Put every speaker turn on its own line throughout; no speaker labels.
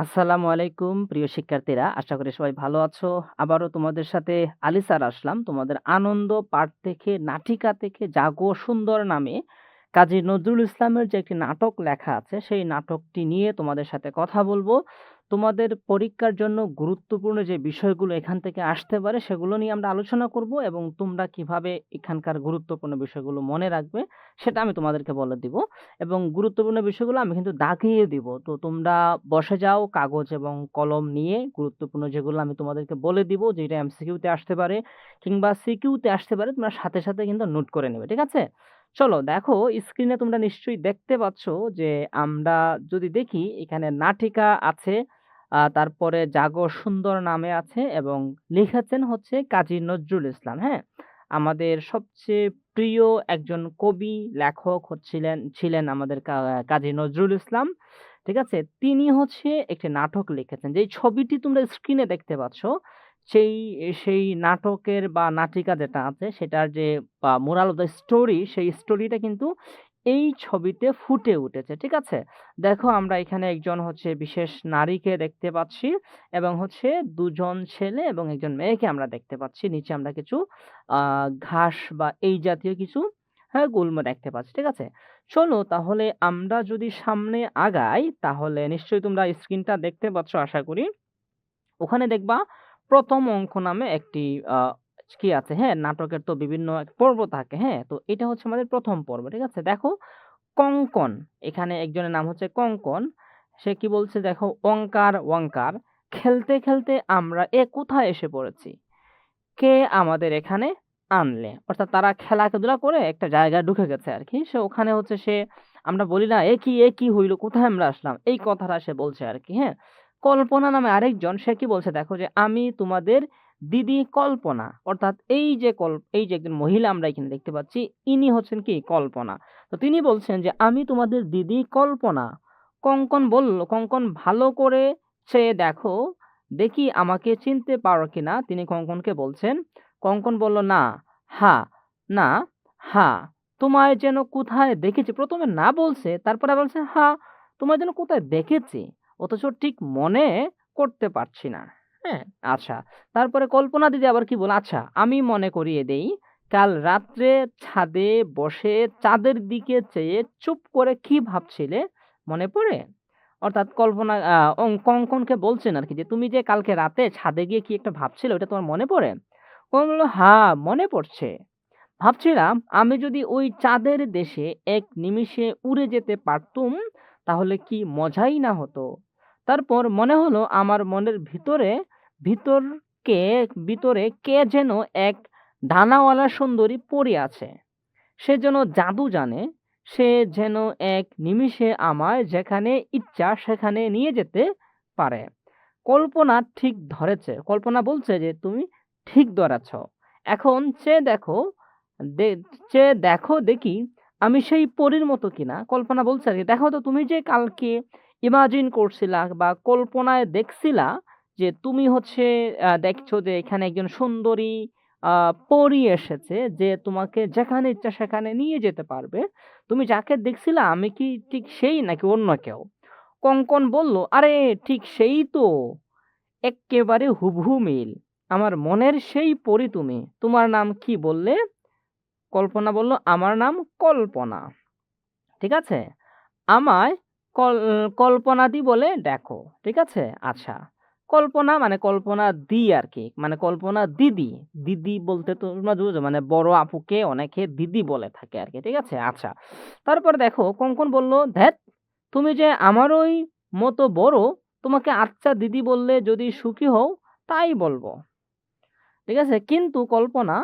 আসসালামু আলাইকুম প্রিয় শিক্ষার্থীরা। আশা করি সবাই ভালো আছো। আবারও তোমাদের সাথে আলি স্যার আসলাম। তোমাদের আনন্দ পাঠ থেকে, নাটিকা থেকে 'জাগো সুন্দর' নামে কাজী নজরুল ইসলামের যে একটি নাটক লেখা আছে, সেই নাটকটি নিয়ে তোমাদের সাথে কথা বলব। তোমাদের পরীক্ষার জন্য গুরুত্বপূর্ণ যে বিষয়গুলো এখান থেকে আসতে পারে, সেগুলো নিয়ে আমরা আলোচনা করব এবং তোমরা কীভাবে এখানকার গুরুত্বপূর্ণ বিষয়গুলো মনে রাখবে, সেটা আমি তোমাদেরকে বলে দিব। এবং গুরুত্বপূর্ণ বিষয়গুলো আমি কিন্তু দাগিয়ে দিব। তো তোমরা বসে যাও কাগজ এবং কলম নিয়ে গুরুত্বপূর্ণ যেগুলো আমি তোমাদেরকে বলে দিব, যেটা এমসিকিউতে আসতে পারে কিংবা সিকিউতে আসতে পারে, তোমরা সাথে, সাথে কিন্তু নোট করে নেবে। ঠিক আছে? চলো দেখো স্ক্রিনে তোমরা নিশ্চয়ই দেখতে পাচ্ছ যে আমরা যদি দেখি এখানে নাটিকা আছে, তারপরে 'জাগো সুন্দর' নামে আছে এবং লিখেছেন হচ্ছে কাজী নজরুল ইসলাম। হ্যাঁ? আমাদের সবচেয়ে প্রিয় একজন কবি, লেখক হচ্ছিলেন ছিলেন আমাদের কাজী নজরুল ইসলাম। ঠিক আছে? তিনি হচ্ছে একটি নাটক লিখেছেন। যেই ছবিটি তোমরা স্ক্রিনে দেখতে পাচ্ছ, সেই সেই নাটকের বা নাটিকা যেটা আছে সেটার যে মোরাল অফ দ্যা স্টোরি, সেই স্টোরিটা কিন্তু এই ছবিতে ফুটে উঠেছে। ঠিক আছে? দেখো আমরা এখানে একজন হচ্ছে বিশেষ নারীকে দেখতে পাচ্ছি এবং হচ্ছে দুজন ছেলে এবং একজন মেয়েকে আমরা দেখতে পাচ্ছি। নিচে আমরা কিছু ঘাস বা এই জাতীয় কিছু হ্যাঁ, গুল্ম দেখতে পাচ্ছি। ঠিক আছে? চলো তাহলে আমরা যদি সামনে আগাই, তাহলে নিশ্চয়ই তোমরা স্ক্রিনটা দেখতে পাচ্ছ আশা করি। ওখানে দেখবা প্রথম অঙ্ক নামে একটি কি আছে, হ্যাঁ? নাটকের তো বিভিন্ন পর্ব থাকে, হ্যাঁ? তো এটা হচ্ছে আমাদের প্রথম পর্ব। ঠিক আছে? দেখো কঙ্কন, এখানে একজনের নাম হচ্ছে কঙ্কন। সে কি বলছে দেখো, অঙ্কার অঙ্কার খেলতে, খেলতে আমরা এ কোথায় এসে পড়েছি? কে আমাদের এখানে আনলে?" অর্থাৎ তারা খেলাধুলা করে একটা জায়গায় ঢুকে গেছে আর কি সে ওখানে হচ্ছে সে আমরা বলি না, "এ কি, এ কি হইল? কোথায় আমরা আসলাম?" এই কথাটা সে বলছে আর কি হ্যাঁ? কল্পনা নামে আরেকজন সে কি বলছে দেখো যে, "আমি তোমাদের দিদি কল্পনা।" অর্থাৎ এই যে কল এই যে একজন মহিলা আমরা এখানে দেখতে পাচ্ছি, ইনি হচ্ছেন কি কল্পনা। তো তিনি বলছেন যে, "আমি তোমাদের দিদি কল্পনা।" কঙ্কন বলল, "কঙ্কন ভালো করে চেয়ে দেখো, দেখি আমাকে চিনতে পারো কিনা?" তিনি কঙ্কনকে বলছেন। কঙ্কন বলল, "না, হা না, হা তোমায় যেন কোথায় দেখেছি।" প্রথমে না বলছে, তারপরে বলছে, হা তোমায় যেন কোথায় দেখেছি।" অথচ ঠিক মনে করতে পারছি না। হ্যাঁ? আচ্ছা। তারপরে কল্পনা দিদি আবার কি বলে, "আচ্ছা, আমি মনে করিয়ে দেই, কাল রাত্রে ছাদে বসে চাঁদের দিকে চেয়ে চুপ করে কি ভাবছিলে, মনে পড়ে?" অর্থাৎ কল্পনা কঙ্কনকে বলছেন আর কি যে, "তুমি যে কালকে রাতে ছাদে গিয়ে কি একটা ভাবছিলে, ওটা তোমার মনে পড়ে?" কঙ্কন বলল "হ্যাঁ, মনে পড়ছে। ভাবছিলাম আমি যদি ওই চাঁদের দেশে এক নিমিষে উড়ে যেতে পারতুম, তাহলে কি মজাই না হতো। তারপর মনে হলো আমার মনের ভিতরে ভিতরকে ভিতরে কে যেন এক ডানাওয়ালা সুন্দরী পড়ে আছে। সে যেন জাদু জানে, সে যেন এক নিমিষে আমায় যেখানে ইচ্ছা সেখানে নিয়ে যেতে পারে।" কল্পনা ঠিক ধরেছে। কল্পনা বলছে যে, "তুমি ঠিক ধরেছ। এখন চেয়ে দেখো চেয়ে দেখো দেখি আমি সেই পরীর মতো কিনা?" কল্পনা বলছে আরকি, "দেখো তো তুমি যে কালকে ইমাজিন করছিলা বা কল্পনায় দেখছিলা যে তুমি হচ্ছে দেখছ যে এখানে একজন সুন্দরী পরী এসেছে যে তোমাকে যেখানে ইচ্ছা সেখানে নিয়ে যেতে পারবে। তুমি যাকে দেখছিলা আমি কি ঠিক সেই নাকি অন্য কেউ?" কঙ্কন বলল, "আরে ঠিক সেই তো। একেবারে হুবহু মিল। আমার মনের সেই পরি তুমি। তোমার নাম কি বললে?" কল্পনা বলল, "আমার নাম কল্পনা।" ঠিক আছে? আমায় কল কল্পনাদি বলে দেখো ঠিক আছে? আচ্ছা। কল্পনা মানে কল্পনা দি আর কি মানে কল্পনা দিদি। দিদি বলতে তোমরা বুঝো মানে বড় আপুকে অনেকে দিদি বলে থাকে আর কি ঠিক আছে? আচ্ছা। তারপরে দেখো কঙ্কন বলল, "ধ্যাত! তুমি যে আমারই মতো বড়, তোমাকে আচ্ছা দিদি বললে যদি সুখী হও, তাই বলব ঠিক আছে? কিন্তু কল্পনা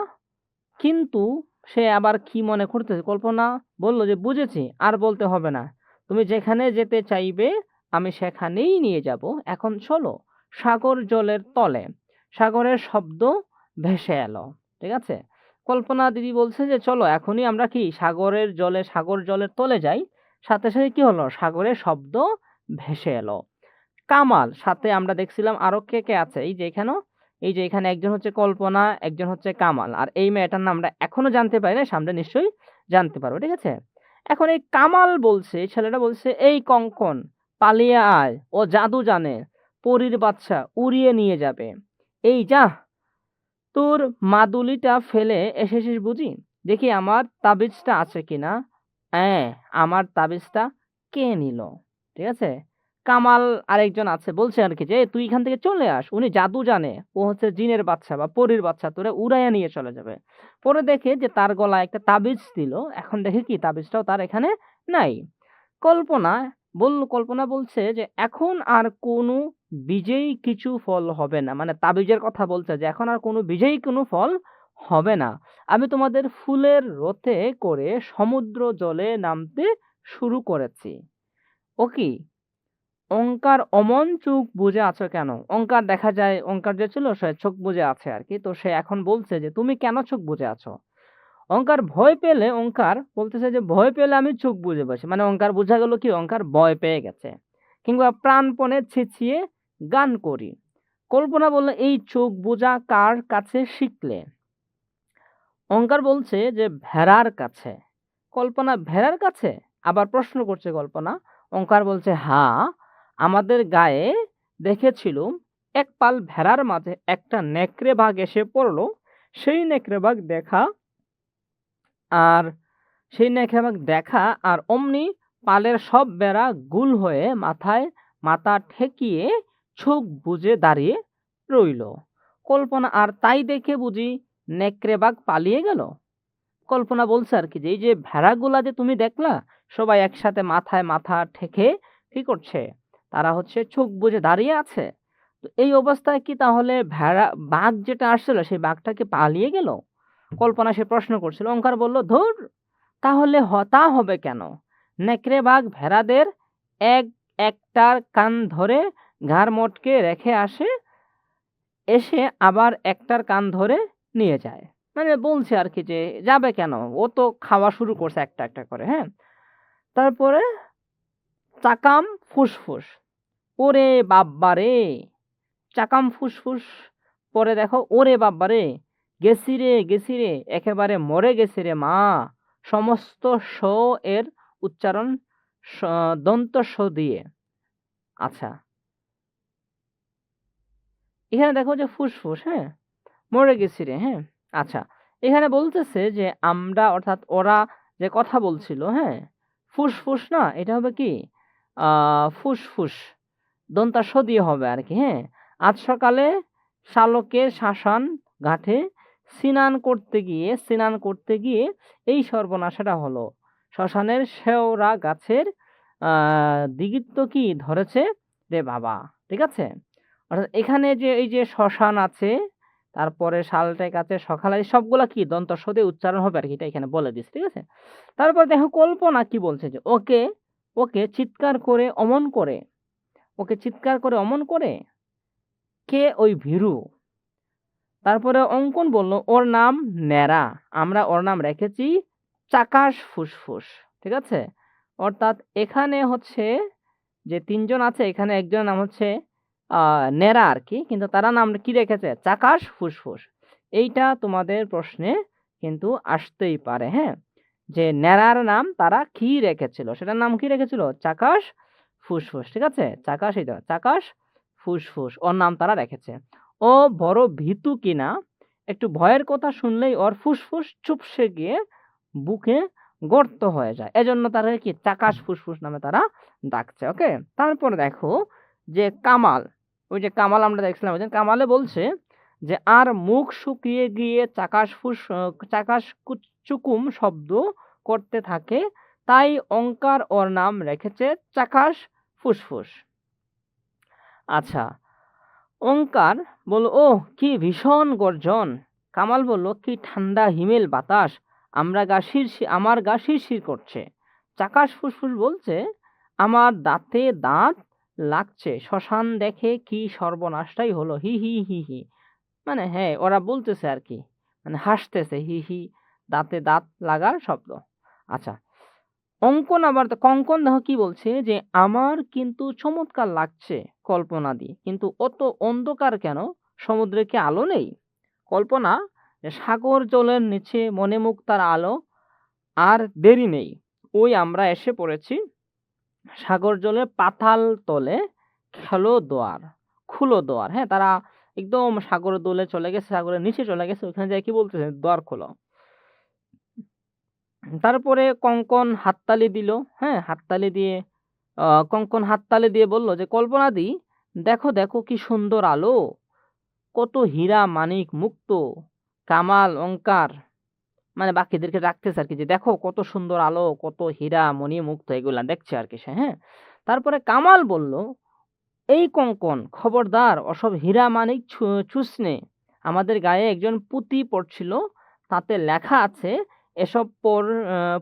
কিন্তু সে আবার কি মনে করতেছে, কল্পনা বলল যে, "বুঝেছি, আর বলতে হবে না। তুমি যেখানে যেতে চাইবে আমি সেখানেই নিয়ে যাব। এখন চলো সাগর জলের তলে।" সাগরের শব্দ ভেসে এলো। ঠিক আছে? কল্পনা দিদি বলছে যে, "চলো এখনই আমরা কি সাগরের জলে সাগর জলের তলে যাই।" সাথে, সাথে কি হলো? সাগরের শব্দ ভেসে এলো। কামাল, সাথে আমরা দেখছিলাম আরও কে, কে আছে? এই যে এখানেও এই যে এখানে একজন হচ্ছে কল্পনা, একজন হচ্ছে কামাল। আর এই মেয়েটার নাম আমরা এখনও জানতে পারি না সামনে নিশ্চয়ই জানতে পারব। ঠিক আছে? এখন এই কামাল বলছে, ছেলেটা বলছে, "এই কঙ্কন, পালিয়ে আয় ও জাদু জানে পরীর বাচ্চা উড়িয়ে নিয়ে যাবে। এই যা, তোর মাদুলিটা ফেলে এসেছিস বুঝি? দেখি আমার তাবিজটা আছে কিনা হ্যাঁ আমার তাবিজটা কে নিল? ঠিক আছে? কামাল আরেকজন আছে, বলছে আর কি যে, তুই এখান থেকে চলে আস, উনি জাদু জানে, ও হচ্ছে জিনের বাচ্চা বা পরীর বাচ্চা তোরে উড়াইয়া নিয়ে চলে যাবে। পরে দেখে যে তার গলায় একটা তাবিজ দিল, এখন দেখে কি তাবিজটাও তার এখানে নাই। কল্পনা, বল, কল্পনা বলছে যে, এখন আর কোনো বীজেই কিছু ফল হবে না। মানে তাবিজের কথা বলছে যে, এখন আর কোনো বীজেই কোনো ফল হবে না। আমি তোমাদের ফুলের রথে করে সমুদ্র জলে নামতে শুরু করেছি। ও কি? অঙ্কার অমন চোখ বুজে আছো কেন? অঙ্কার দেখা যায়, অঙ্কার যে ছিল সে চোখ বুজে আছে আর কি। তো সে এখন বলছে যে, তুমি কেন চোখ বুজে আছো? ওঙ্কার ভয় পেলে, অঙ্কার বলতেছে যে, ভয় পেলে আমি চোখ বুজে বসি। মানে অঙ্কার বোঝা গেল কি ওঙ্কার ভয় পেয়ে গেছে। কিংবা প্রাণপণে ছিছিয়ে গান করি। কল্পনা বললে, এই চোখ বোঝা কার কাছে শিখলে? ওঙ্কার বলছে যে, ভেড়ার কাছে। কল্পনা, ভেড়ার কাছে? আবার প্রশ্ন করছে কল্পনা। ওঙ্কার বলছে হ্যাঁ আমাদের গায়ে দেখেছিলুম, এক পাল ভেড়ার মাঝে একটা নেকড়ে বাঘ এসে পড়ল। সেই নেকড়ে বাঘ দেখা আর, সেই নেকড়ে বাঘ দেখা আর অমনি পালের সব বেড়া গুল হয়ে মাথায় মাথা ঠেকিয়ে চোখ বুজে দাঁড়িয়ে রইল। কল্পনা, আর তাই দেখে বুঝি নেকড়ে বাঘ পালিয়ে গেল? কল্পনা বলছে আর কি যে, এই যে ভেড়াগুলা যে তুমি দেখলা, সবাই একসাথে মাথায় মাথা ঠেকে কি করছে? তারা হচ্ছে চোখ বুজে দাঁড়িয়ে আছে। তো এই অবস্থায় কি তাহলে ভেড়া, বাঘ যেটা আসছিল, সেই বাঘটাকে পালিয়ে গেল? কল্পনা সে প্রশ্ন করছিল। অঙ্কার বলল, ধুর, তাহলে হ- তা হবে কেন? নেকড়ে বাঘ ভেড়াদের এক একটার কান ধরে ঘাড় মটকে রেখে আসে, এসে আবার একটার কান ধরে নিয়ে যায়। মানে বলছে আর কি যে, যাবে কেন? ও তো খাওয়া শুরু করছে একটা একটা করে হ্যাঁ? তারপরে চাকাম ফুসফুস। ওরে বাব্বা রে! চাকাম ফুসফুস। পরে দেখো, ওরে বাব্বা রে! গেছি রে গেছি রে! একেবারে মরে গেছি রে মা! সমস্ত স এর উচ্চারণ দন্ত স দিয়ে। আচ্ছা। এখানে দেখো যে ফুসফুস হ্যাঁ? মরে গেছি রে হ্যাঁ? আচ্ছা এখানে বলতেছে যে আমরা, অর্থাৎ ওরা যে কথা বলছিল হ্যাঁ? ফুসফুস না, এটা হবে কি? ফুসফুস দন্তা দিয়ে হবে আর কি হ্যাঁ? আজ সকালে শালকের শাসান ঘাটে স্নান করতে গিয়ে, স্নান করতে গিয়ে এই সর্বনাশাটা হলো। শ্মশানের শেওড়া গাছের দিগিত্ব কি ধরেছে? রে বাবা, ঠিক আছে? অর্থাৎ এখানে যে, এই যে শ্মশান আছে, তারপরে শালটেক আছে সকালে সবগুলা কি? দন্ত সদে উচ্চারণ হবে আর কি, এটা এখানে বলে দিস ঠিক আছে? তারপর দেখো কল্পনা কি বলছে যে, ওকে ওকে চিৎকার করে অমন করে, ওকে চিৎকার করে অমন করে? কে ওই ভীরু? তারপরে অঙ্কন বলল, ওর নাম ন্যাড়া, আমরা ওর নাম রেখেছি চাকাশ ফুসফুস ঠিক আছে? অর্থাৎ এখানে হচ্ছে যে তিনজন আছে, এখানে একজনের নাম হচ্ছে ন্যাড়া আর কি কিন্তু তারা নাম কি রেখেছে? চাকাশ ফুসফুস। এইটা তোমাদের প্রশ্নে কিন্তু আসতেই পারে হ্যাঁ? যে ন্যাড়ার নাম তারা কি রেখেছিল? সেটার নাম কি রেখেছিল? চাকাশ ফুসফুস ঠিক আছে? চাকাশ এই দেখো, চাকাশ ফুসফুস ওর নাম তারা রেখেছে। ও বড় ভীতু কিনা? একটু ভয়ের কথা শুনলেই ওর ফুসফুস চুপসে গিয়ে বুকে গর্ত হয়ে যায়। এজন্য তারা কি চাকাশ ফুসফুস নামে তারা ডাকছে ওকে? তারপর দেখো যে কামাল ওই যে কামাল আমরা দেখছিলাম কামালে বলছে যে, আর মুখ শুকিয়ে গিয়ে চাকাশ ফুস চাকাশ চুকুম শব্দ করতে থাকে, তাই অঙ্কার ওর নাম রেখেছে চাকাশ ফুসফুস। আচ্ছা অঙ্কার বলল ও কি ভীষণ গর্জন। কামাল বলল, কি ঠান্ডা হিমেল বাতাস, আমরা গা শিরশি- আমার গা শিরশির করছে। চাকাশ ফুসফুস বলছে, আমার দাঁতে দাঁত লাগছে। শ্মশান দেখে কি সর্বনাশটাই হলো। হি হি হি হি। মানে হ্যাঁ ওরা বলতেছে আর কি মানে হাসতেছে, হি হি, দাঁতে দাঁত লাগার শব্দ। আচ্ছা অঙ্কন আবার কঙ্কন দেখো কি বলছে যে, আমার কিন্তু চমৎকার লাগছে কল্পনা দিয়ে কিন্তু অত অন্ধকার কেন? সমুদ্রে কি আলো নেই? কল্পনা সাগর জলের নিচে মনে মুক্তার আলো, আর দেরি নেই। ওই আমরা এসে পড়েছি। সাগর জলে, পাতাল তলে খেলো দোয়ার, খুলো দোয়ার। হ্যাঁ তারা একদম সাগরের দোলে চলে গেছে, সাগরের নিচে চলে গেছে, ওখানে যায় কি বলতেছে? দোয়ার খোলো। তারপরে কঙ্কন হাততালি দিল। হ্যাঁ হাততালি দিয়ে কঙ্কন হাততালি দিয়ে বলল যে, কল্পনা দি, দেখো দেখো কি সুন্দর আলো। কত হীরা মানিক মুক্ত, কামাল অঙ্কার মানে বাকিদেরকে ডাকতেছে আর কি যে, দেখো কত সুন্দর আলো, কত হীরা মণি মুক্ত এগুলা দেখছে আর কি সে হ্যাঁ? তারপরে কামাল বলল, এই কঙ্কন, খবরদার, ওসব হীরা মানিক ছু- চুষনে আমাদের গায়ে একজন পুঁতি পড়ছিল, তাতে লেখা আছে, এসব পর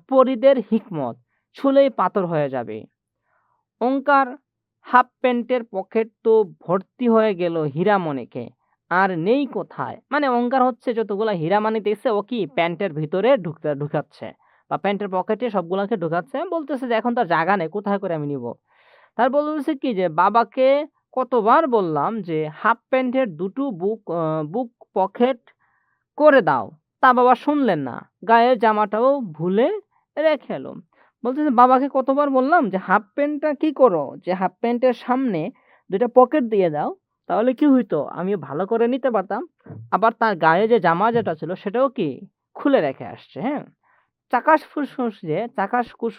পরীদের হিকমত, ছুলেই পাথর হয়ে যাবে। ওঙ্কার হাফ প্যান্টের পকেট তো ভর্তি হয়ে গেল হীরামণিকে আর নেই কোথায়? মানে অঙ্কার হচ্ছে যতগুলা হীরামানি দেখছে ও কি প্যান্টের ভিতরে ঢুকতে, ঢুকাচ্ছে? বা প্যান্টের পকেটে সবগুলাকে ঢুকাচ্ছে? বলতেছে যে, এখন তার জায়গা নেই, কোথায় করে আমি নিব? তার বলতেছে কি যে, বাবাকে কতবার বললাম যে, হাফ প্যান্টের দুটো বুক বুক পকেট করে দাও। তা বাবা শুনলেন না। গায়ের জামাটাও ভুলে রেখে এলো। বলতেছে বাবাকে কতবার বললাম যে, হাফ প্যান্টটা কি করো? যে, হাফ প্যান্টের সামনে দুটা পকেট দিয়ে দাও তাহলে কি হইতো? আমি ভালো করে নিতে পারতাম। আবার তার গায়ে যে জামা যেটা ছিল সেটাও কি খুলে রেখে আসছে হ্যাঁ? চাকাশ ফুসফুস যে, চাকাশ কুস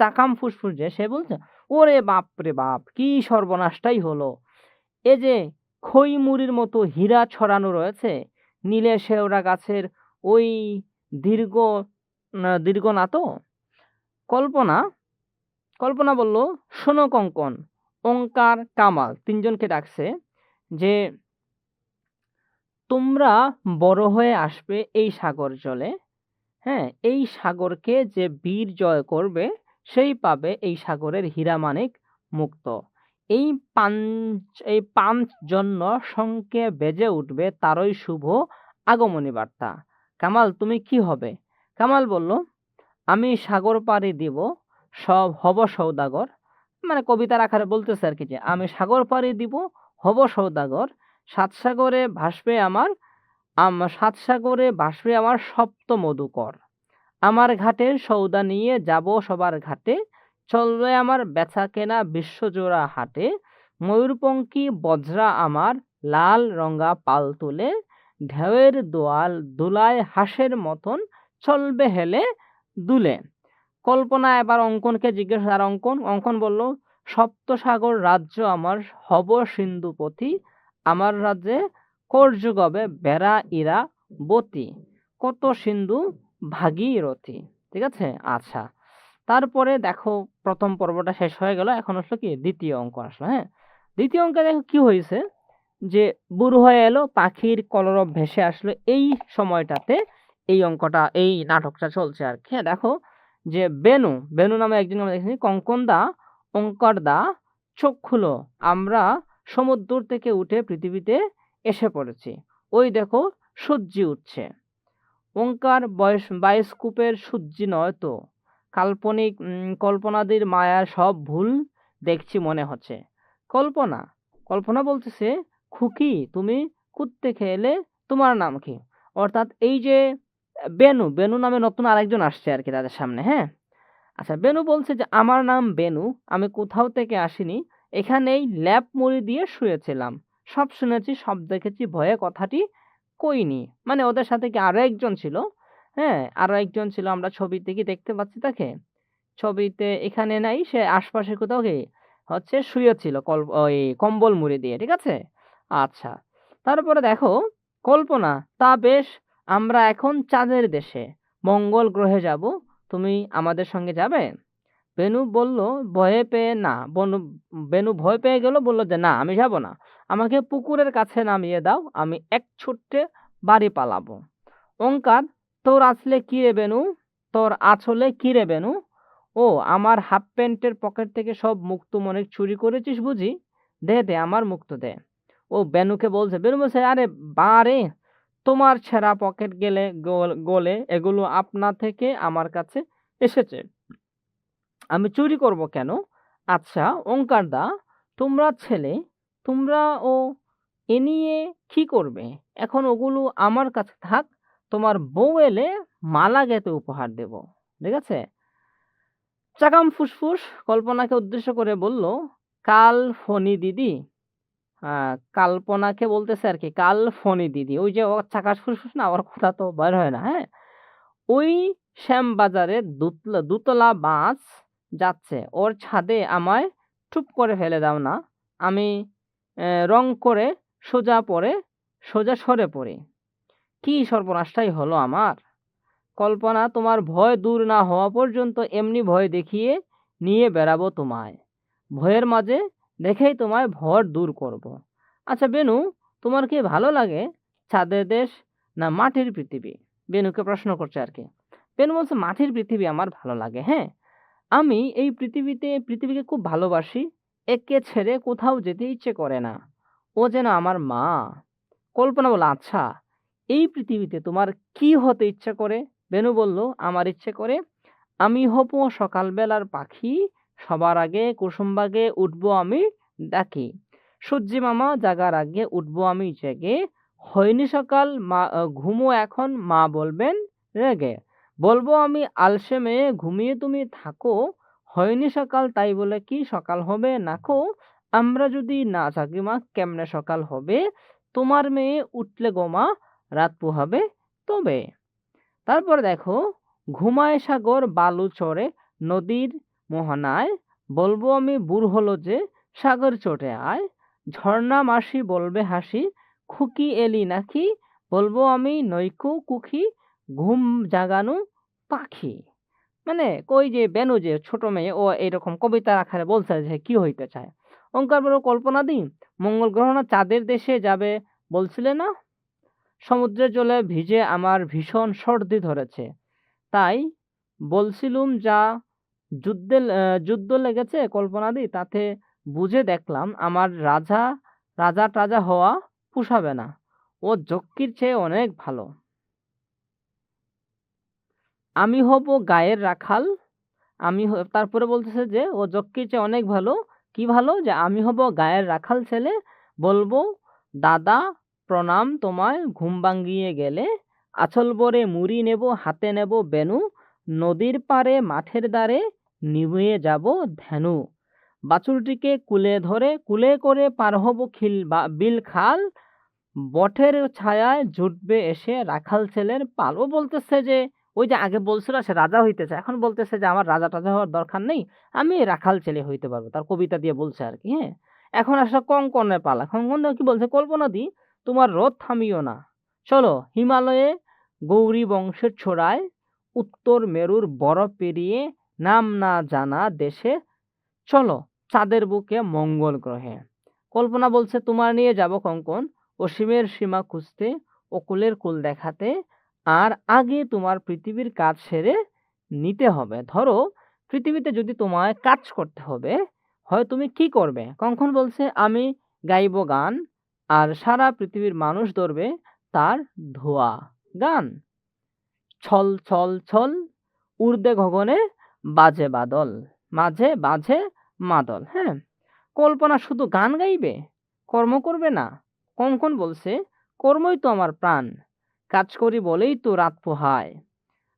চাকাম ফুসফুস যে, সে বলছে, ওরে বাপ রে বাপ, কি সর্বনাশটাই হলো। এ যে খই মুড়ির মতো হীরা ছড়ানো রয়েছে নীলে শেওড়া গাছের ওই দীর্ঘ দীর্ঘ না তো? কল্পনা কল্পনা বলল, শোনো কঙ্কন ওঙ্কার কামাল তিনজনকে ডাকছে যে, তোমরা বড় হয়ে আসবে এই সাগর জলে। হ্যাঁ এই সাগরকে যে বীর জয় করবে, সেই পাবে এই সাগরের হীরামানিক মুক্ত। এই পাঞ্চ এই পাঞ্চ জন্য শঙ্কে বেজে উঠবে তারই শুভ আগমনী বার্তা। কামাল, তুমি কি হবে? কামাল বলল, আমি সাগর পাড়ি দিব, সব হব সৌদাগর। মানে কবিতার আকারে বলতেছে আর কি যে, আমি সাগর পাড়ি দিব, হব সৌদাগর। সাত সাগরে ভাসবে আমার, আম- সাত সাগরে ভাসবে আমার সপ্ত মধুকর। আমার ঘাটের সৌদা নিয়ে যাব সবার ঘাটে। চলবে আমার বেচা কেনা বিশ্বজোড়া হাটে। ময়ূরপঙ্খী বজ্রা আমার, লাল রঙা পাল তুলে। ঢেউয়ের দোয়াল দোলায় হাঁসের মতন চলবে হেলে দুলে। কল্পনা এবার অঙ্কনকে জিজ্ঞেস আর অঙ্কন অঙ্কন বলল, সপ্তসাগর রাজ্য আমার, হব সিন্ধুপতি, আমার রাজ্যে কর্যগবে বেড়া ইরা, বতী, কত সিন্ধু ভাগীরথী। ঠিক আছে? আচ্ছা। তারপরে দেখো, প্রথম পর্বটা শেষ হয়ে গেল, এখন আসলো কি? দ্বিতীয় অঙ্ক আসলো হ্যাঁ? দ্বিতীয় অঙ্কে দেখো কি হয়েছে? যে বুড়ো হয়ে এলো, পাখির কলরব ভেসে আসলো, এই সময়টাতে এই অঙ্কটা, এই নাটকটা চলছে আর কি। হ্যাঁ দেখো যে বেনু বেনু নামে একজন আমরা দেখেছি, কঙ্কন দা, অঙ্কর দা, চোখ খুলো। আমরা সমুদ্র থেকে উঠে পৃথিবীতে এসে পড়েছি। ওই দেখো সূর্যি উঠছে। ওঙ্কার বয়স বায়োস্কোপের সূর্যি নয় তো। কাল্পনিক কল্পনাদির মায়া সব ভুল দেখছি মনে হচ্ছে। কল্পনা কল্পনা বলতেছে, খুকি, তুমি কুত্তে খেলে তোমার নাম কি? অর্থাৎ এই যে বেনু বেনু নামে নতুন আরেকজন আসছে আর কি তাদের সামনে হ্যাঁ? আচ্ছা বেনু বলছে যে, আমার নাম বেনু, আমি কোথাও থেকে আসিনি, এখানেই ল্যাপ মুড়ি দিয়ে শুয়েছিলাম। সব শুনেছি, সব দেখেছি, ভয়ে কথাটি কইনি। মানে ওদের সাথে কি আরও একজন ছিল? হ্যাঁ আরও একজন ছিল, আমরা ছবিতে কি দেখতে পাচ্ছি তাকে? ছবিতে এখানে নাই, সে আশপাশে কোথাও কি হচ্ছে, শুয়েছিল কল, ওই কম্বল মুড়ি দিয়ে, ঠিক আছে? আচ্ছা তারপরে দেখো, কল্পনা, তা বেশ আমরা এখন চাঁদের দেশে, মঙ্গল গ্রহে যাব, তুমি আমাদের সঙ্গে যাবে? বেনু বলল, ভয়ে পেয়ে না। বনু, বেনু ভয় পেয়ে গেল, বলল যে, না, আমি যাব না। আমাকে পুকুরের কাছে নামিয়ে দাও, আমি এক ছুট্টে বাড়ি পালাবো। ওঙ্কার, তোর আসলে কি রে বেনু? তোর আছলে কি রে বেনু? ও, আমার হাফ প্যান্টের পকেট থেকে সব মুক্ত মনে চুরি করেছিস বুঝি? দে দে, আমার মুক্ত দে। ও বেনুকে বলছে, বেনু বলছে আরে বারে তোমার ছেঁড়া পকেট গেলে, গোল- গোলে এগুলো আপনা থেকে আমার কাছে এসেছে। আমি চুরি করব কেন? আচ্ছা দা, তোমরা ছেলে, তোমরা ও এ নিয়ে কি করবে? এখন ওগুলো আমার কাছে থাক, তোমার বউ এলে মালা গেতে উপহার দেব, ঠিক আছে? চাকাম ফুসফুস, কল্পনাকে উদ্দেশ্য করে বলল, কাল ফণি দিদি। কাল্পনাকে বলতেছে আর কি কাল ফণি দিদি। ওই যে ওর চাকা ফুসফুস না আমার কথা তো বের হয় না হ্যাঁ? ওই শ্যামবাজারে দুতলা দুতলা বাস যাচ্ছে, ওর ছাদে আমায় টুপ করে ফেলে দাও না, আমি রং করে সোজা পড়ে সোজা সরে পড়ি। কি সর্বনাশটাই হলো আমার? কল্পনা, তোমার ভয় দূর না হওয়া পর্যন্ত এমনি ভয় দেখিয়ে নিয়ে বেড়াবো তোমায়। ভয়ের মাঝে দেখেই তোমায় ভর দূর করব। আচ্ছা বেনু, তোমার কি ভালো লাগে ছাদের দেশ না মাটির পৃথিবী? বেনুকে প্রশ্ন করছে আর কি। বেনু বলছে, মাটির পৃথিবী আমার ভালো লাগে হ্যাঁ। আমি এই পৃথিবীতে, পৃথিবীকে খুব ভালোবাসি, একে ছেড়ে কোথাও যেতে ইচ্ছে করে না। ও যেন আমার মা। কল্পনা বলো আচ্ছা এই পৃথিবীতে তোমার কি হতে ইচ্ছে করে? বেনু বলল, আমার ইচ্ছে করে, আমি হব সকালবেলার পাখি সবার আগে কুসুমবাগে উঠবো আমি ডাকি সূর্যি মামা জাগার আগে উঠবো আমি জেগে। হয়নি সকাল, মা ঘুমো এখন, মা বলবেন রেগে। বলব আমি আলসে মেয়ে, ঘুমিয়ে তুমি থাকো। হয়নি সকাল, তাই বলে কি সকাল হবে নাকো? আমরা যদি না জাগি মা, কেমনে সকাল হবে? তোমার মেয়ে উঠলে গোমা রাত পোহাবে তবে। তারপরে দেখো, ঘুমায় সাগর, বালু চড়ে নদীর মোহনায়, বলব আমি বুড় হলো যে, সাগর চটে আয়। ঝর্ণা মাসি বলবে হাসি, খুকি এলি নাকি? বলব আমি নৈকু কুখি ঘুম জাগানো পাখি। মানে কই যে বেনু যে ছোট মেয়ে, ও এরকম কবিতার আকারে বলছে যে কি হইতে চায়। ওঙ্কার বড় কল্পনা দিন মঙ্গল গ্রহ না চাঁদের দেশে যাবে? বলছিলে না? সমুদ্রের জলে ভিজে আমার ভীষণ সর্দি ধরেছে। তাই বলছিলুম যা যুদ্ধে যুদ্ধ লেগেছে কল্পনাদি, তাতে বুঝে দেখলাম আমার রাজা রাজা টাজা হওয়া পুষাবে না। ও যক্ষীর চেয়ে অনেক ভালো। আমি হব গায়ের রাখাল। আমি তারপরে বলতেছে যে, ও যক্ষীর চেয়ে অনেক ভালো। কি ভালো? যে আমি হব গায়ের রাখাল ছেলে। বলব, দাদা, প্রণাম তোমায়। ঘুম ভাঙিয়ে গেলে আছল বরে মুড়ি নেব, হাতে নেব বেনু। নদীর পাড়ে মাঠের দ্বারে নিভিয়ে যাব ধেনু বাছুরটিকে কুলে ধরে, কুলে করে পার হব খিল বা, বিল খাল। বটের ছায়ায় জুটবে এসে রাখাল ছেলের পাল ও বলতেছে যে, ওই যে আগে বলছিল সে রাজা হইতেছে, এখন বলতেছে যে আমার রাজা টাজা হওয়ার দরকার নেই, আমি রাখাল ছেলে হইতে পারব। তার কবিতা দিয়ে বলছে আর কি হ্যাঁ? এখন আসলে কঙ্কনের পালা। কঙ্কন কি বলছে, কল্পনা দি, তোমার রথ থামিও না। চলো, হিমালয়ে গৌরী বংশের ছোড়ায় উত্তর মেরুর বরফ পেরিয়ে নাম না জানা দেশে চলো, চাঁদের বুকে মঙ্গল গ্রহে। কল্পনা বলছে, তোমার নিয়ে যাব কঙ্কন, অসীমের সীমা খুঁজতে, অকুলের কুল দেখাতে, আর আগে তোমার পৃথিবীর কাজ সেরে নিতে হবে। ধরো, পৃথিবীতে যদি তোমায় কাজ করতে হবে, হয় তুমি কি করবে? কঙ্কন বলছে, আমি গাইব গান, আর সারা পৃথিবীর মানুষ ধরবে তার ধোয়া। গান। ছল ছল ছল, উর্দে গগনে বাজে বাদল, মাঝে বাজে মাদল হ্যাঁ? কল্পনা শুধু গান গাইবে? কর্ম করবে না? কঙ্কন বলছে, কর্মই তো আমার প্রাণ, কাজ করি বলেই তো রাত পোহায়।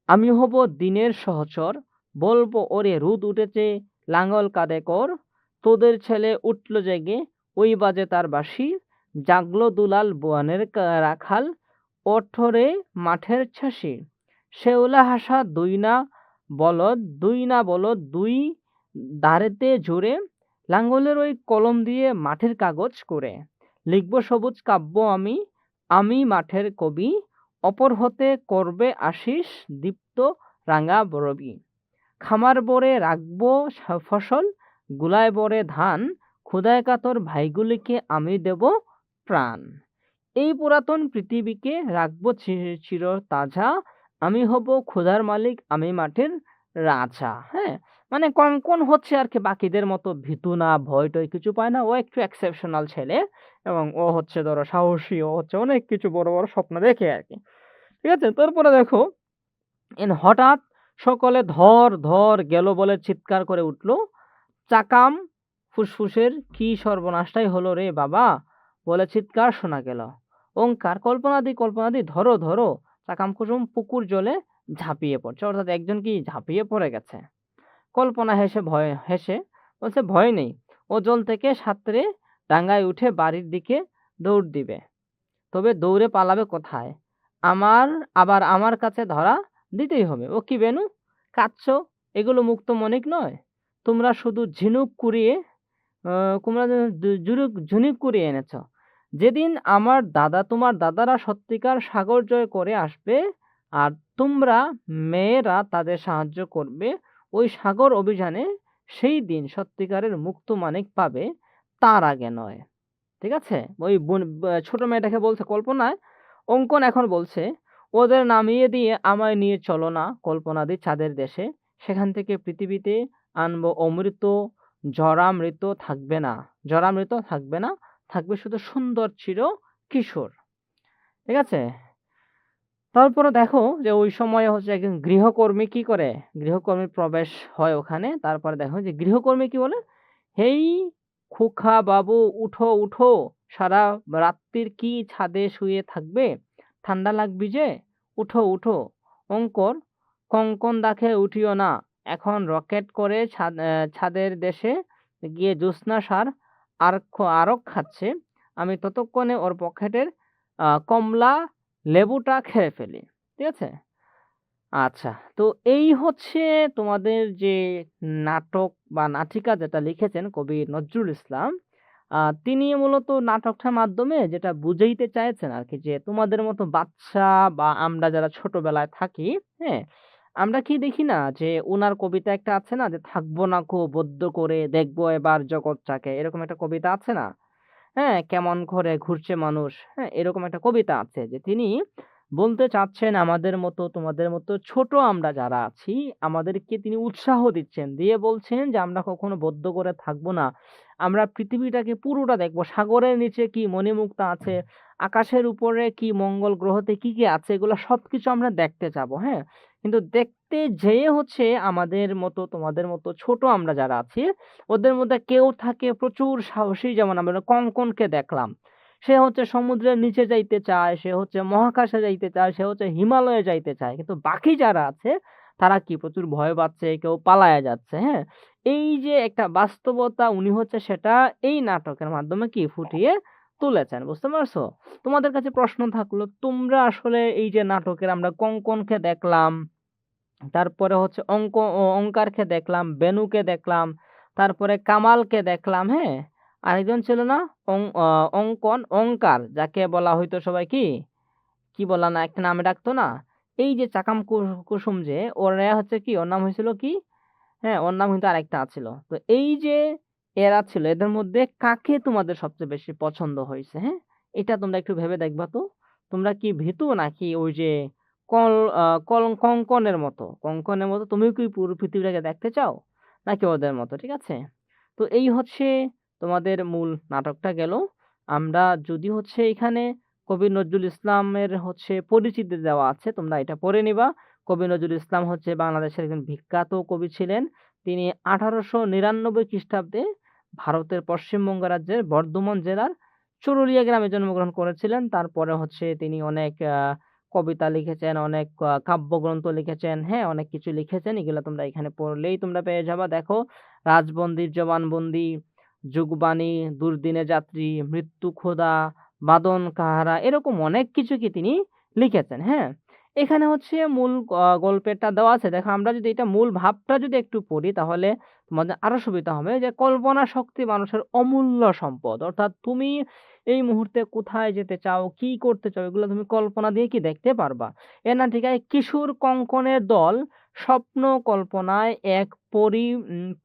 আমি হব দিনের সহচর, বলব ওরে রুদ উঠেছে লাঙ্গল কাঁধে কর, তোদের ছেলে উঠল জেগে, ওই বাজে তার বাসি জাগলো দুলাল বোয়ানের রাখাল ওঠরে মাঠের ছাসি শেওলা হাসা দুই না বলদ, দুই না বলদ, দুই দাঁড়েতে জোরে লাঙ্গলের ওই কলম দিয়ে মাঠের কাগজ করে। লিখব সবুজ কাব্য আমি আমি মাঠের কবি, অপর হতে করবে আশিস দীপ্ত রাঙা বরবি। খামার বরে রাখব ফসল, গুলায় বরে ধান, ক্ষুদায় কাতর ভাইগুলিকে আমি দেব প্রাণ। এই পুরাতন পৃথিবীকে রাখব চির তাজা আমি হব ক্ষুধার মালিক, আমি মাঠের রাজা। হ্যাঁ? মানে কঙ্কন হচ্ছে আর কি বাকিদের মতো ভীতু না, ভয় টয় কিছু পায় না। ও একটু এক্সেপশনাল ছেলে এবং ও হচ্ছে ধরো সাহসী, ও হচ্ছে অনেক কিছু বড় বড় স্বপ্ন দেখে আর কি ঠিক আছে? তারপরে দেখো, এন হঠাৎ সকলে ধর ধর গেল বলে চিৎকার করে উঠল। চাকাম ফুসফুসের কি সর্বনাশটাই হলো রে বাবা? বলে চিৎকার শোনা গেল। ওঙ্কার কল্পনা দি কল্পনা দি ধরো ধরো। চাকাম কুসুম পুকুর জলে ঝাঁপিয়ে পড়ছে অর্থাৎ একজন কি ঝাঁপিয়ে পড়ে গেছে? কল্পনা হেসে ভয়, হেসে বলছে, ভয় নেই। ও জল থেকে সাঁতরে ডাঙায় উঠে বাড়ির দিকে দৌড় দিবে। তবে দৌড়ে পালাবে কোথায়? আমার, আবার আমার কাছে ধরা দিতেই হবে। ও কি বেনু? কাঁদছো? এগুলো মুক্ত মনিক নয়। তোমরা শুধু ঝিনুক কুড়িয়ে তোমরা ঝুনুক ঝিনুক কুড়িয়ে এনেছ। যেদিন আমার দাদা, তোমার দাদারা সত্যিকার সাগর জয় করে আসবে আর তোমরা মেয়েরা তাদের সাহায্য করবে, ওই সাগর অভিযানে সেই দিন সত্যিকারের মুক্ত মানিক পাবে, তার আগে নয়। ঠিক আছে? ওই বোন- ছোটো মেয়েটাকে বলছে কল্পনায়, অঙ্কন এখন বলছে, ওদের নামিয়ে দিয়ে আমায় নিয়ে চলো না কল্পনাদি চাঁদের দেশে। সেখান থেকে পৃথিবীতে আনব অমৃত, জরামৃত থাকবে না, জরামৃত থাকবে না থাকবে শুধু সুন্দর চির কিশোর। ঠিক আছে? তারপরে দেখো যে ওই সময় হচ্ছে একজন গৃহকর্মী কি করে? গৃহকর্মী প্রবেশ হয় ওখানে। তারপরে দেখো যে গৃহকর্মী কি বলে? হেই খোকা বাবু, উঠো উঠো। সারা রাত্রির কি ছাদে শুয়ে থাকবে? ঠান্ডা লাগবি যে? উঠো উঠো। অঙ্কর, কঙ্কন দাখে উঠিও না। এখন রকেট করে ছাদ ছাদের দেশে গিয়ে জ্যোৎস্না সার আর আরক খাচ্ছে, আমি ততক্ষণে ওর পকেটের কমলা, লেবুটা খেয়ে ফেলি, ঠিক আছে? আচ্ছা তো এই হচ্ছে তোমাদের যে নাটক বা নাটিকা যেটা লিখেছেন কবি নজরুল ইসলাম তিনি মূলত নাটকটার মাধ্যমে যেটা বুঝাইতে চাইছেন আর কি যে তোমাদের মতো বাচ্চা বা আমরা যারা ছোটবেলায় থাকি হ্যাঁ আমরা কি দেখি না যে ওনার কবিতা একটা আছে না যে, থাকব না কো বদ্ধ করে, দেখব এবার জগৎটাকে এরকম একটা কবিতা আছে না? হ্যাঁ কেমন করে ঘুরছে মানুষ হ্যাঁ এরকম একটা কবিতা আছে যে, তিনি বলতে চাচ্ছেন আমাদের মতো, তোমাদের মতো ছোট আমরা যারা আছি, আমাদেরকে তিনি উৎসাহ দিচ্ছেন। দিয়ে বলছেন যে, আমরা কখনো বদ্ধ করে থাকব না। আমরা পৃথিবীটাকে পুরোটা দেখব। সাগরের নিচে কি মণিমুক্তা আছে? আকাশের উপরে কি মঙ্গল গ্রহতে কি কি আছে? এগুলো সব কিছু আমরা দেখতে যাব হ্যাঁ? কিন্তু দেখতে যেয়ে হচ্ছে আমাদের মতো, তোমাদের মতো ছোট আমরা যারা আছি, ওদের মধ্যে কেউ থাকে প্রচুর সাহসী। যেমন আমরা কঙ্কনকে দেখলাম। সে হচ্ছে সমুদ্রের নিচে যাইতে চায়, সে হচ্ছে মহাকাশে যাইতে চায়, সে হচ্ছে হিমালয়ে যাইতে চায়। কিন্তু বাকি যারা আছে তারা কি প্রচুর ভয় পাচ্ছে, কেউ পালায়া যাচ্ছে হ্যাঁ? এই যে একটা বাস্তবতা উনি হচ্ছে সেটা এই নাটকের মাধ্যমে কি ফুটিয়ে তুলেছেন, বুঝতে পারছ? তোমাদের কাছে প্রশ্ন থাকল, তোমরা আসলে এই যে নাটকের আমরা কঙ্কনকে দেখলাম, তারপরে হচ্ছে অঙ্ক ওঙ্কারকে দেখলাম, বেনুকে দেখলাম, তারপরে কামালকে দেখলাম হ্যাঁ? আরেকজন ছিল না? অঙ্কন, অঙ্কার, যাকে বলা হইতো সবাই কি? কি বলা না একটা নামে ডাকতো না? এই যে চাকাম কুসুম যে, ওরা হচ্ছে কি, ওর নাম হয়েছিল কি? হ্যাঁ ওর নাম কিন্তু আরেকটা আছিল। তো এই যে এরা ছিল, এদের মধ্যে কাকে তোমাদের সবচেয়ে বেশি পছন্দ হয়েছে হ্যাঁ? এটা তোমরা একটু ভেবে দেখবা তো। তোমরা কি ভীতু নাকি ওই যে কল কল, কঙ্কনের মতো? কঙ্কনের মতো তুমিও কি পুরো পৃথিবীটাকে দেখতে চাও? নাকি ওদের মতো, ঠিক আছে? তো এই হচ্ছে তোমাদের মূল নাটকটা গেল। আমরা যদি হচ্ছে এখানে কবি নজরুল ইসলামের হচ্ছে পরিচিতি দেওয়া আছে, তোমরা এটা পড়ে নিবা। কবি নজরুল ইসলাম হচ্ছে বাংলাদেশের একজন বিখ্যাত কবি ছিলেন। তিনি আঠারোশো নিরানব্বই খ্রিস্টাব্দে ভারতের পশ্চিমবঙ্গ রাজ্যের বর্ধমান জেলার চুরুলিয়া গ্রামে জন্মগ্রহণ করেছিলেন। তারপরে হচ্ছে তিনি অনেক কবিতা লিখেছেন, অনেক কাব্যগ্রন্থ লিখেছেন হ্যাঁ অনেক কিছু লিখেছেন। এগুলো তোমরা এখানে পড়লেই তোমরা পেয়ে যাবা। দেখো, রাজবন্দির জবানবন্দি, যুগবাণী দুর্দিনে যাত্রী, মৃত্যু খোদা বাদন কাহারা এরকম অনেক কিছু কি তিনি লিখেছেন হ্যাঁ? এখানে হচ্ছে মূল গল্পেরটা দেওয়া আছে। দেখো, আমরা যদি এটা মূল ভাবটা যদি একটু পড়ি, তাহলে তোমাদের আরও সুবিধা হবে যে কল্পনা শক্তি মানুষের অমূল্য সম্পদ। অর্থাৎ তুমি এই মুহূর্তে কোথায় যেতে চাও, কি করতে চাও, এগুলো তুমি কল্পনা দিয়ে কি দেখতে পারবা? এ না নাটিকায় কিশোর কঙ্কনের দল স্বপ্ন কল্পনায় এক পরি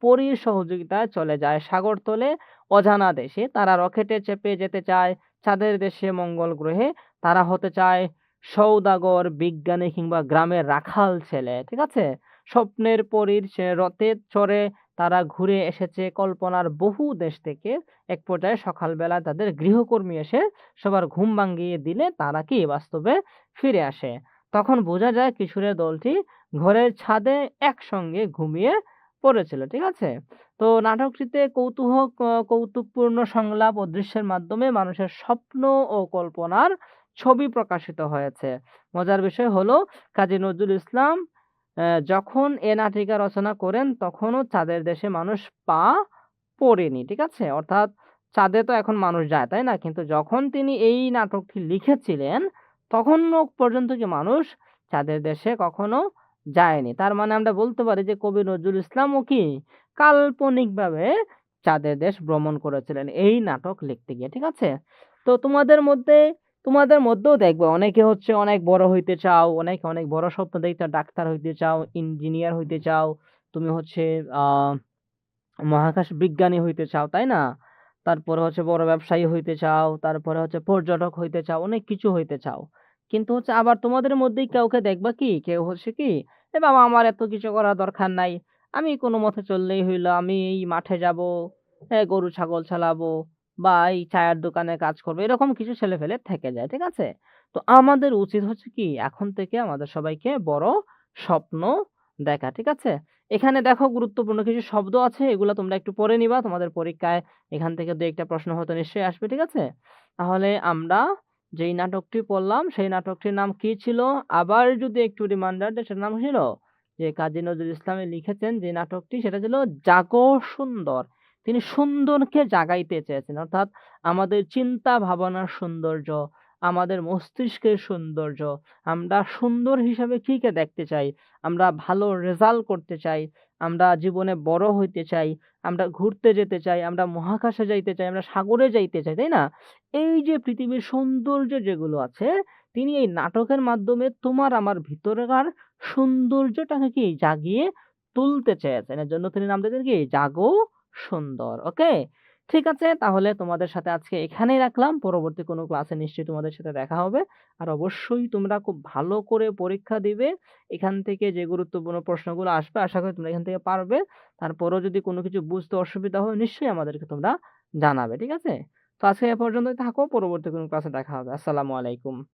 পরীর সহযোগিতায় চলে যায় সাগরতলে অজানা দেশে। তারা রকেটে চেপে যেতে চায় চাঁদের দেশে মঙ্গল গ্রহে তারা হতে চায় সৌদাগর, বিজ্ঞানী কিংবা গ্রামের রাখাল ছেলে, ঠিক আছে? স্বপ্নের পরীর রথে চড়ে তারা ঘুরে এসেছে কল্পনার বহু দেশ থেকে। এক পর্যায়ে সকালবেলা তাদের গৃহকর্মী এসে সবার ঘুম ভাঙিয়ে দিলে তারা কি বাস্তবে ফিরে আসে? তখন বোঝা যায় কিশোরের দলটি ঘরের ছাদে একসঙ্গে ঘুমিয়ে পড়েছিল ঠিক আছে তো নাটকটিতে কৌতূহক কৌতুকপূর্ণ সংলাপ ও দৃশ্যের মাধ্যমে মানুষের স্বপ্ন ও কল্পনার ছবি প্রকাশিত হয়েছে মজার বিষয় হলো কাজী নজরুল ইসলাম যখন এ নাটিকা রচনা করেন তখনও চাঁদের দেশে মানুষ পা পড়েনি। ঠিক আছে? অর্থাৎ চাঁদে তো এখন মানুষ যায়, তাই না? কিন্তু যখন তিনি এই নাটকটি লিখেছিলেন তখনও পর্যন্ত কি মানুষ চাঁদের দেশে কখনো যায়নি। তার মানে আমরা বলতে পারি যে কবি নজরুল ইসলামও কি কাল্পনিকভাবে চাঁদের দেশ ভ্রমণ করেছিলেন এই নাটক লিখতে গিয়ে। ঠিক আছে? তো তোমাদের মধ্যে তোমাদের মধ্যেও দেখবে অনেকে হচ্ছে অনেক বড় হইতে চাও, অনেকে অনেক বড় স্বপ্ন দেখতে ডাক্তার হইতে চাও, ইঞ্জিনিয়ার হইতে চাও, তুমি হচ্ছে মহাকাশ বিজ্ঞানী হইতে চাও, তাই না? তারপরে হচ্ছে বড় ব্যবসায়ী হইতে চাও, তারপরে হচ্ছে পর্যটক হইতে চাও, অনেক কিছু হইতে চাও। কিন্তু হচ্ছে আবার তোমাদের মধ্যেই কাউকে দেখবা কি, কেউ হচ্ছে কি, "এ বাবা আমার এত কিছু করার দরকার নাই। আমি কোনো মতে চললেই হইল। আমি এই মাঠে যাব, গরু ছাগল চালাবো বা এই চায়ের দোকানে কাজ করব।" এরকম কিছু ছেলেপেলে থেকে যায়। ঠিক আছে? তো আমাদের উচিত হচ্ছে কি এখন থেকে আমাদের সবাইকে বড় স্বপ্ন দেখা। ঠিক আছে? এখানে দেখো গুরুত্বপূর্ণ কিছু শব্দ আছে এগুলো তোমরা একটু পড়ে নিবা। তোমাদের পরীক্ষায় এখান থেকে দু একটা প্রশ্ন হয়তো নিশ্চয়ই আসবে। ঠিক আছে? তাহলে আমরা যেই নাটকটি পড়লাম সেই নাটকটির নাম কি ছিল? আবার যদি একটু রিমান্ডার সেটার নাম ছিল যে কাজী নজরুল ইসলাম লিখেছেন যে নাটকটি সেটা ছিল 'জাগো সুন্দর'। তিনি সুন্দরকে জাগাইতে চেয়েছেন। অর্থাৎ আমাদের চিন্তা ভাবনার সৌন্দর্য, আমাদের মস্তিষ্কের সৌন্দর্য, আমরা সুন্দর হিসাবে কিকে দেখতে চাই? আমরা ভালো রেজাল্ট করতে চাই, আমরা জীবনে বড় হইতে চাই, আমরা ঘুরতে যেতে চাই, আমরা মহাকাশে যাইতে চাই, আমরা সাগরে যাইতে চাই, তাই না? এই যে পৃথিবীর সৌন্দর্য যেগুলো আছে তিনি এই নাটকের মাধ্যমে তোমার আমার ভিতরকার সৌন্দর্যটাকে কি জাগিয়ে তুলতে চেয়েছেন। এর জন্য তিনি নাম দিয়েছেন কি 'জাগো সুন্দর'। ওকে? ঠিক আছে, তাহলে তোমাদের সাথে আজকে এখানেই রাখলাম। পরবর্তী কোনো ক্লাসে নিশ্চয়ই তোমাদের সাথে দেখা হবে। আর অবশ্যই তোমরা খুব ভালো করে পরীক্ষা দিবে। এখান থেকে যে গুরুত্বপূর্ণ প্রশ্নগুলো আসবে, আশা করি তোমরা এখান থেকে পারবে। তারপরেও যদি কোনো কিছু বুঝতে অসুবিধা হয়, নিশ্চয়ই আমাদেরকে তোমরা জানাবে। ঠিক আছে? তো আজকে এ পর্যন্তই থাকো। পরবর্তী কোনো ক্লাসে দেখা হবে। আসসালামু আলাইকুম।